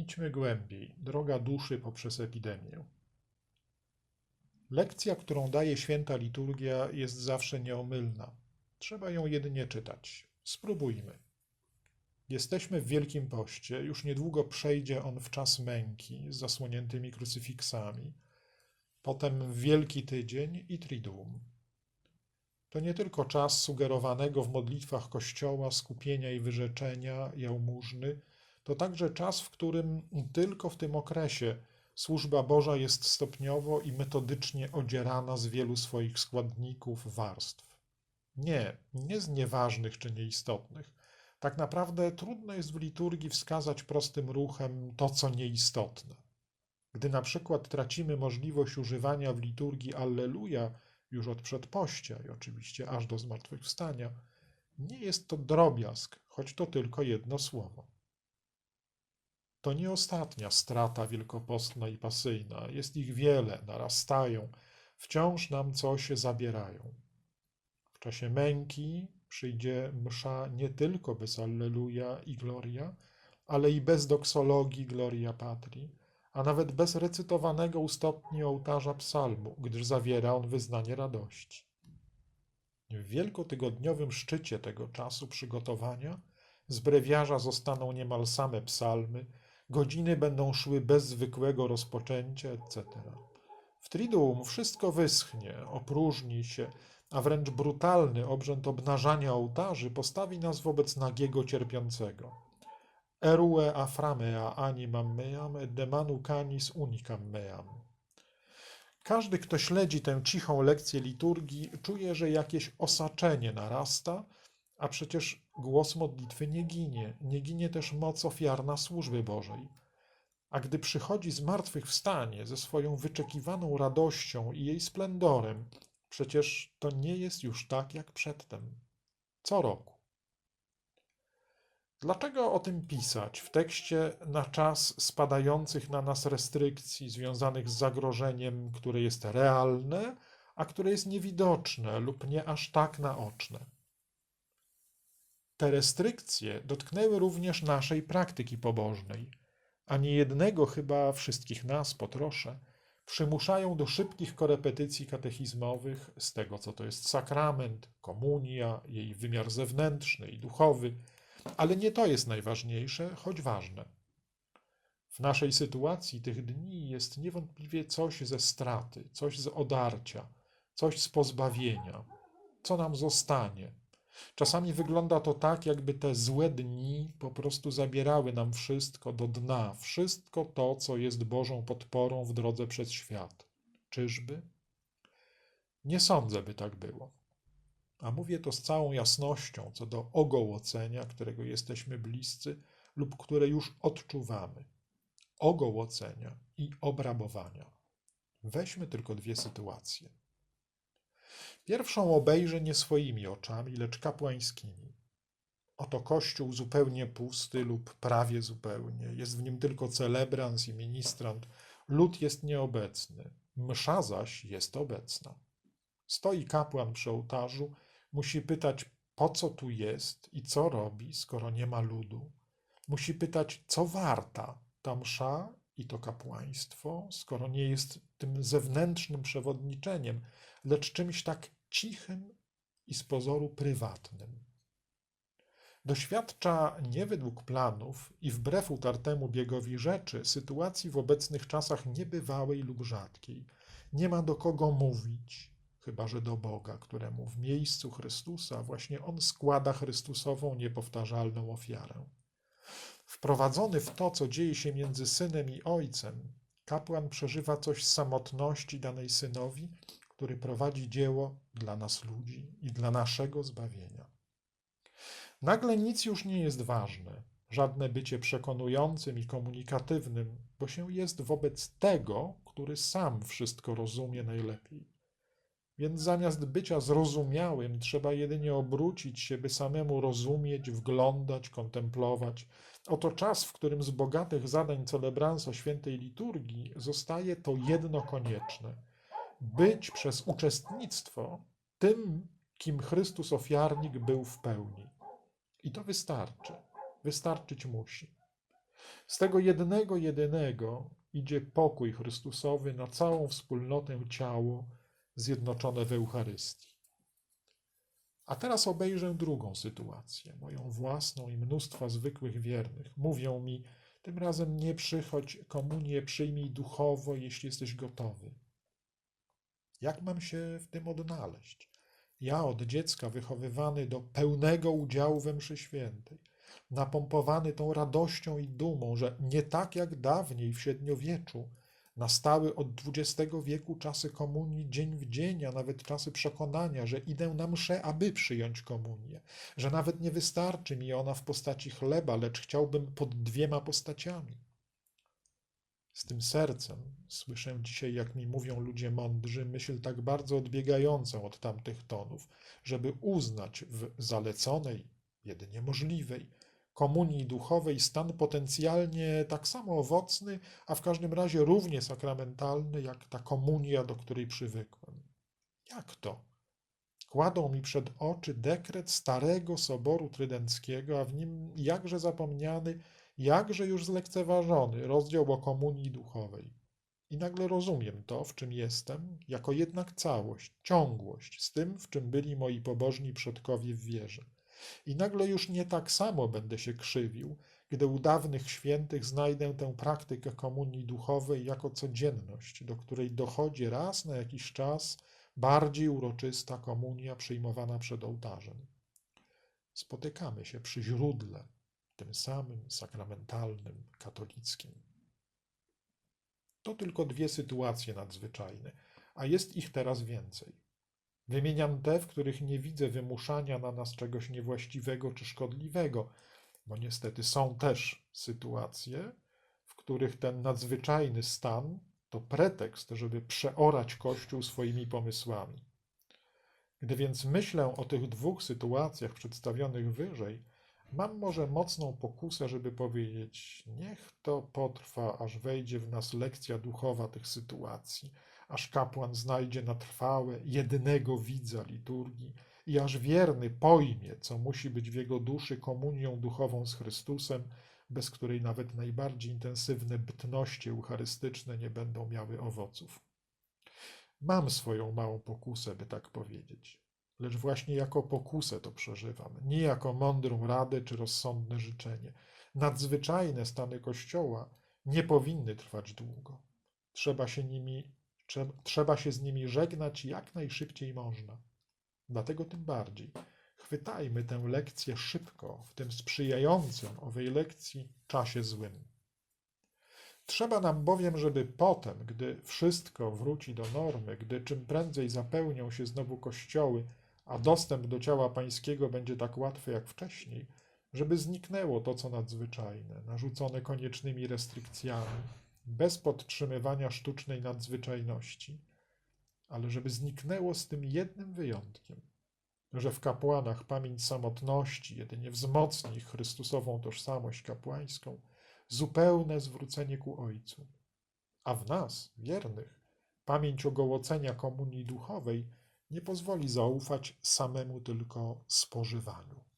Idźmy głębiej. Droga duszy poprzez epidemię. Lekcja, którą daje święta liturgia, jest zawsze nieomylna. Trzeba ją jedynie czytać. Spróbujmy. Jesteśmy w Wielkim Poście, już niedługo przejdzie on w czas męki z zasłoniętymi krucyfiksami, potem Wielki Tydzień i Triduum. To nie tylko czas sugerowanego w modlitwach Kościoła skupienia i wyrzeczenia, jałmużny, to także czas, w którym tylko w tym okresie służba Boża jest stopniowo i metodycznie odzierana z wielu swoich składników, warstw. Nie, nie z nieważnych czy nieistotnych. Tak naprawdę trudno jest w liturgii wskazać prostym ruchem to, co nieistotne. Gdy na przykład tracimy możliwość używania w liturgii Alleluja już od przedpościa i oczywiście aż do zmartwychwstania, nie jest to drobiazg, choć to tylko jedno słowo. To nie ostatnia strata wielkopostna i pasyjna. Jest ich wiele, narastają, wciąż nam coś zabierają. W czasie męki przyjdzie msza nie tylko bez Alleluja i Gloria, ale i bez doksologii Gloria Patri, a nawet bez recytowanego u stopni ołtarza psalmu, gdyż zawiera on wyznanie radości. W wielkotygodniowym szczycie tego czasu przygotowania z brewiarza zostaną niemal same psalmy, godziny będą szły bez zwykłego rozpoczęcia, etc. W Triduum wszystko wyschnie, opróżni się, a wręcz brutalny obrzęd obnażania ołtarzy postawi nas wobec nagiego cierpiącego. Erue aframea animam meam, demanu canis unicam meam. Każdy, kto śledzi tę cichą lekcję liturgii, czuje, że jakieś osaczenie narasta, a przecież głos modlitwy nie ginie, nie ginie też moc ofiarna służby Bożej. A gdy przychodzi zmartwychwstanie ze swoją wyczekiwaną radością i jej splendorem, przecież to nie jest już tak jak przedtem. Co roku. Dlaczego o tym pisać w tekście na czas spadających na nas restrykcji związanych z zagrożeniem, które jest realne, a które jest niewidoczne lub nie aż tak naoczne? Te restrykcje dotknęły również naszej praktyki pobożnej, a nie jednego chyba wszystkich nas, potroszę, przymuszają do szybkich korepetycji katechizmowych z tego, co to jest sakrament, komunia, jej wymiar zewnętrzny i duchowy, ale nie to jest najważniejsze, choć ważne. W naszej sytuacji tych dni jest niewątpliwie coś ze straty, coś z odarcia, coś z pozbawienia, co nam zostanie. Czasami wygląda to tak, jakby te złe dni po prostu zabierały nam wszystko do dna, wszystko to, co jest Bożą podporą w drodze przez świat. Czyżby? Nie sądzę, by tak było. A mówię to z całą jasnością co do ogołocenia, którego jesteśmy bliscy lub które już odczuwamy. Ogołocenia i obrabowania. Weźmy tylko dwie sytuacje. Pierwszą obejrzę nie swoimi oczami, lecz kapłańskimi. Oto kościół zupełnie pusty lub prawie zupełnie. Jest w nim tylko celebrans i ministrant. Lud jest nieobecny. Msza zaś jest obecna. Stoi kapłan przy ołtarzu Musi pytać, po co tu jest i co robi, skoro nie ma ludu. Musi pytać, co warta ta msza i to kapłaństwo, skoro nie jest tym zewnętrznym przewodniczeniem, lecz czymś tak cichym i z pozoru prywatnym. Doświadcza nie według planów i wbrew utartemu biegowi rzeczy sytuacji w obecnych czasach niebywałej lub rzadkiej. Nie ma do kogo mówić, chyba że do Boga, któremu w miejscu Chrystusa właśnie On składa Chrystusową niepowtarzalną ofiarę. Wprowadzony w to, co dzieje się między synem i ojcem, kapłan przeżywa coś z samotności danej synowi, który prowadzi dzieło dla nas ludzi i dla naszego zbawienia. Nagle nic już nie jest ważne, żadne bycie przekonującym i komunikatywnym, bo się jest wobec tego, który sam wszystko rozumie najlepiej. Więc zamiast bycia zrozumiałym, trzeba jedynie obrócić się, by samemu rozumieć, wglądać, kontemplować. Oto czas, w którym z bogatych zadań celebransa świętej liturgii zostaje to jedno konieczne: być przez uczestnictwo tym, kim Chrystus ofiarnik był w pełni. I to wystarczy. Wystarczyć musi. Z tego jednego, jedynego idzie pokój Chrystusowy na całą wspólnotę ciało zjednoczone w Eucharystii. A teraz obejrzę drugą sytuację, moją własną i mnóstwa zwykłych wiernych. Mówią mi, tym razem nie przychodź, komunię przyjmij duchowo, jeśli jesteś gotowy. Jak mam się w tym odnaleźć? Ja od dziecka wychowywany do pełnego udziału we mszy świętej, napompowany tą radością i dumą, że nie tak jak dawniej w średniowieczu, nastały od XX wieku czasy komunii dzień w dzień, a nawet czasy przekonania, że idę na mszę, aby przyjąć komunię, że nawet nie wystarczy mi ona w postaci chleba, lecz chciałbym pod dwiema postaciami. Z tym sercem słyszę dzisiaj, jak mi mówią ludzie mądrzy, myśl tak bardzo odbiegającą od tamtych tonów, żeby uznać w zaleconej, jedynie możliwej, komunii duchowej stan potencjalnie tak samo owocny, a w każdym razie równie sakramentalny, jak ta komunia, do której przywykłem. Jak to? Kładą mi przed oczy dekret starego Soboru Trydenckiego, a w nim jakże zapomniany, jakże już zlekceważony rozdział o komunii duchowej. I nagle rozumiem to, w czym jestem, jako jednak całość, ciągłość z tym, w czym byli moi pobożni przodkowie w wierze. I nagle już nie tak samo będę się krzywił, gdy u dawnych świętych znajdę tę praktykę komunii duchowej jako codzienność, do której dochodzi raz na jakiś czas bardziej uroczysta komunia przyjmowana przed ołtarzem. Spotykamy się przy źródle, tym samym sakramentalnym, katolickim. To tylko dwie sytuacje nadzwyczajne, a jest ich teraz więcej. Wymieniam te, w których nie widzę wymuszania na nas czegoś niewłaściwego czy szkodliwego, bo niestety są też sytuacje, w których ten nadzwyczajny stan to pretekst, żeby przeorać Kościół swoimi pomysłami. Gdy więc myślę o tych dwóch sytuacjach przedstawionych wyżej, mam może mocną pokusę, żeby powiedzieć: Niech to potrwa, aż wejdzie w nas lekcja duchowa tych sytuacji, aż kapłan znajdzie na trwałe jedynego widza liturgii i aż wierny pojmie, co musi być w jego duszy komunią duchową z Chrystusem, bez której nawet najbardziej intensywne bytności eucharystyczne nie będą miały owoców. Mam swoją małą pokusę, by tak powiedzieć, lecz właśnie jako pokusę to przeżywam, nie jako mądrą radę czy rozsądne życzenie. Nadzwyczajne stany Kościoła nie powinny trwać długo. Trzeba się nimi Trzeba się z nimi żegnać jak najszybciej można. Dlatego tym bardziej chwytajmy tę lekcję szybko, w tym sprzyjającym owej lekcji czasie złym. Trzeba nam bowiem, żeby potem, gdy wszystko wróci do normy, gdy czym prędzej zapełnią się znowu kościoły, a dostęp do ciała pańskiego będzie tak łatwy jak wcześniej, żeby zniknęło to, co nadzwyczajne, narzucone koniecznymi restrykcjami, bez podtrzymywania sztucznej nadzwyczajności, ale żeby zniknęło z tym jednym wyjątkiem, że w kapłanach pamięć samotności jedynie wzmocni ich Chrystusową tożsamość kapłańską, zupełne zwrócenie ku Ojcu, a w nas, wiernych, pamięć ogołocenia komunii duchowej nie pozwoli zaufać samemu tylko spożywaniu.